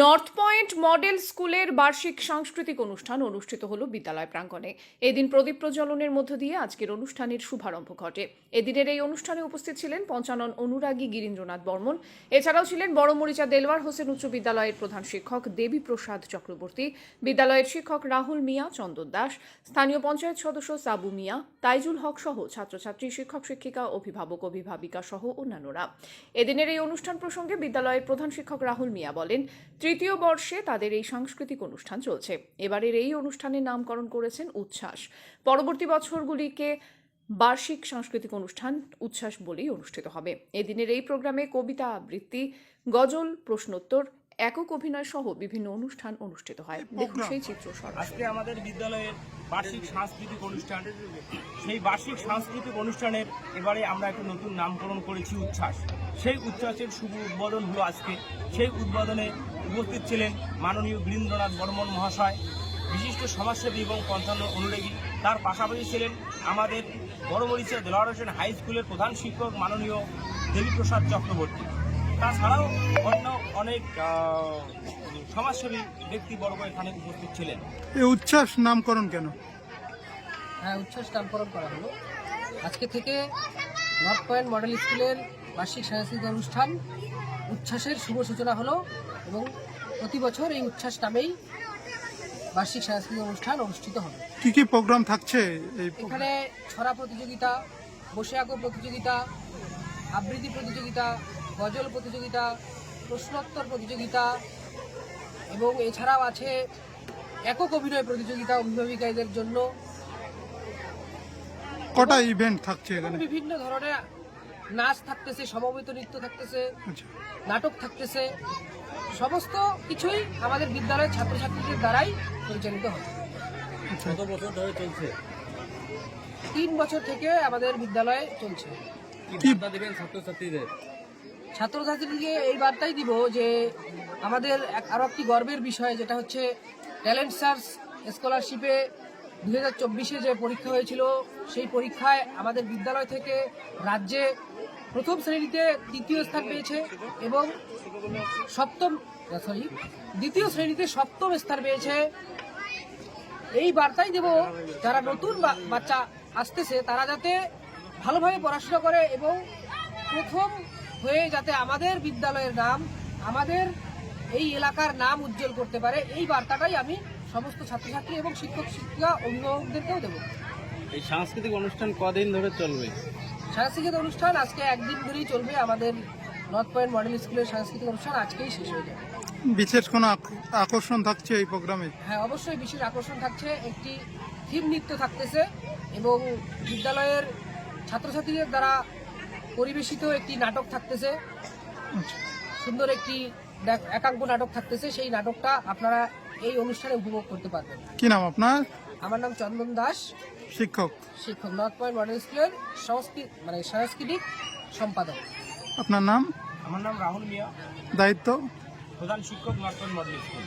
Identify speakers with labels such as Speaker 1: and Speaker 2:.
Speaker 1: North point model স্কুলের বার্ষিক সাংস্কৃতিক অনুষ্ঠান অনুষ্ঠিত হল বিদ্যালয় প্রাঙ্গণে। এদিন প্রদীপ প্রজ্বলনের মধ্য দিয়ে আজকের অনুষ্ঠানের শুভারম্ভ ঘটে। এদিনের এই অনুষ্ঠানে উপস্থিত ছিলেন পঞ্চানন অনুরাগী গিরীন্দ্রনাথ বর্মন। এছাড়াও ছিলেন বড়মরিচা দেলওয়ার হোসেন উচ্চ বিদ্যালয়ের প্রধান শিক্ষক দেবী প্রসাদ চক্রবর্তী, বিদ্যালয়ের শিক্ষক রাহুল মিয়া, চন্দন দাস, স্থানীয় পঞ্চায়েত সদস্য সাবু মিয়া, তাইজুল হক সহ ছাত্রছাত্রী, শিক্ষক শিক্ষিকা, অভিভাবক অভিভাবিকা সহ অন্যান্যরা। এদিনের এই অনুষ্ঠান প্রসঙ্গে বিদ্যালয়ের প্রধান শিক্ষক রাহুল মিয়া বলেন তৃতীয় বর্ষে তাদের এই সাংস্কৃতিক অনুষ্ঠান চলছে। এবারের এই অনুষ্ঠানের নামকরণ করেছেন উচ্ছ্বাস। পরবর্তী বছরগুলিকে বার্ষিক সাংস্কৃতিক অনুষ্ঠান উচ্ছ্বাস বলেই অনুষ্ঠিত হবে। এদিনের এই প্রোগ্রামে কবিতা আবৃত্তি গজল প্রশ্নোত্তর একক অভিনয় সহ বিভিন্ন অনুষ্ঠান অনুষ্ঠিত হয়। দেখুন সেই চিত্র
Speaker 2: আজকে আমাদের বিদ্যালয়ের বার্ষিক সাংস্কৃতিক অনুষ্ঠান সেই বার্ষিক সাংস্কৃতিক অনুষ্ঠানের এবারে আমরা একটা নতুন নামকরণ করেছি উচ্ছ্বাস। সেই উচ্ছ্বাসের শুভ উদ্বোধন হলো আজকে। সেই উদ্বোধনে উপস্থিত ছিলেন মাননীয় বীরেন্দ্রনাথ বর্মন মহাশয় বিশিষ্ট সমাজসেবী এবং পঞ্চান্ন অনুরাগী। তার পাশাপাশি ছিলেন আমাদের বড়মরিচা দেলোয়ার হোসেন হাই স্কুলের প্রধান শিক্ষক মাননীয় দেবীপ্রসাদ চক্রবর্তী। তাছাড়াও অন্য অনেক সমাজসেবী ব্যক্তিবর্গ এখানে উপস্থিত ছিলেন।
Speaker 3: এই উচ্ছ্বাস নামকরণ কেন?
Speaker 4: হ্যাঁ উচ্ছ্বাস নামকরণ করা হলো। আজকে থেকে নর্থ পয়েন্ট মডেল স্কুলের বার্ষিক সাংস্কৃতিক অনুষ্ঠান উচ্ছ্বাসের শুভ সূচনা হলো এবং প্রতি বছর এই উচ্ছ্বাস নামেই বার্ষিক সাংস্কৃতিক অনুষ্ঠান অনুষ্ঠিত হবে।
Speaker 3: কি কি প্রোগ্রাম থাকছে
Speaker 4: এখানে ছড়া প্রতিযোগিতা বসে আঁকো প্রতিযোগিতা আবৃত্তি প্রতিযোগিতা গজল প্রতিযোগিতা প্রশ্নোত্তর প্রতিযোগিতা এবং এছাড়াও আছে একক অভিনয় প্রতিযোগিতা অভিভাবিকাদের জন্য।
Speaker 3: কটা ইভেন্ট থাকছে এখানে?
Speaker 4: বিভিন্ন ধরনের নাচ থাকতেছে সমবেত নৃত্য থাকতেছে
Speaker 3: আচ্ছা।
Speaker 4: নাটক থাকতেছে সমস্ত কিছুই আমাদের বিদ্যালয়ের ছাত্রছাত্রীদের দ্বারাই পরিচালিত হয়।
Speaker 3: আচ্ছা।
Speaker 2: কত বছর ধরে চলছে?
Speaker 4: তিন বছর থেকে আমাদের বিদ্যালয়ে চলছে।
Speaker 2: দেবেন ছাত্রছাত্রীদের?
Speaker 4: ছাত্রছাত্রীকে এই বার্তাই দিব যে আমাদের এক- আরও একটি গর্বের বিষয় যেটা হচ্ছে ট্যালেন্ট সার্চ স্কলারশিপে দুই হাজার যে পরীক্ষা হয়েছিল, সেই পরীক্ষায় আমাদের বিদ্যালয় থেকে রাজ্যে প্রথম শ্রেণীতে তৃতীয় স্থান পেয়েছে এবং সপ্তম, সরি, দ্বিতীয় শ্রেণীতে সপ্তম স্থান পেয়েছে। এই বার্তাই দেব, যারা নতুন বাচ্চা আসতেছে, তারা যাতে ভালোভাবে পড়াশোনা করে এবং প্রথম হয়ে যাতে আমাদের বিদ্যালয়ের নাম, আমাদের এই এলাকার নাম উজ্জ্বল করতে পারে, এই বার্তাটাই আমি সমস্ত ছাত্রছাত্রী এবং শিক্ষক শিক্ষিকা অভিভাবকদেরকেও দেবো।
Speaker 5: এই সাংস্কৃতিক অনুষ্ঠান কদিন ধরে চলবে?
Speaker 4: সাংস্কৃতিক অনুষ্ঠান আজকে একদিন ধরেই চলবে। আমাদের নর্থ পয়েন্ট মডেল স্কুলের সাংস্কৃতিক অনুষ্ঠান আজকেই শেষ হয়ে যাবে।
Speaker 3: বিশেষ কোনো আকর্ষণ থাকছে এই প্রোগ্রামে?
Speaker 4: হ্যাঁ অবশ্যই বিশেষ আকর্ষণ থাকছে। একটি থিম নৃত্য থাকতেছে এবং বিদ্যালয়ের ছাত্রছাত্রীদের দ্বারা পরিবেশিত একটি নাটক থাকতেছে।
Speaker 3: আচ্ছা।
Speaker 4: সুন্দর একটি একাঙ্ক নাটক থাকতেছে। সেই নাটকটা আপনারা এই অনুষ্ঠানে উপভোগ করতে পারবেন।
Speaker 3: কি নাম আপনার?
Speaker 4: আমার নাম চন্দন দাস।
Speaker 3: শিক্ষক।
Speaker 4: শিক্ষক নর্থ পয়েন্ট মডেল স্কুলের সংস্কৃত মানে সাংস্কৃতিক সম্পাদক।
Speaker 3: আপনার নাম?
Speaker 2: আমার নাম রাহুল মিয়া।
Speaker 3: দায়িত্ব?
Speaker 2: প্রধান শিক্ষক নর্থ পয়েন্ট মডেল স্কুল।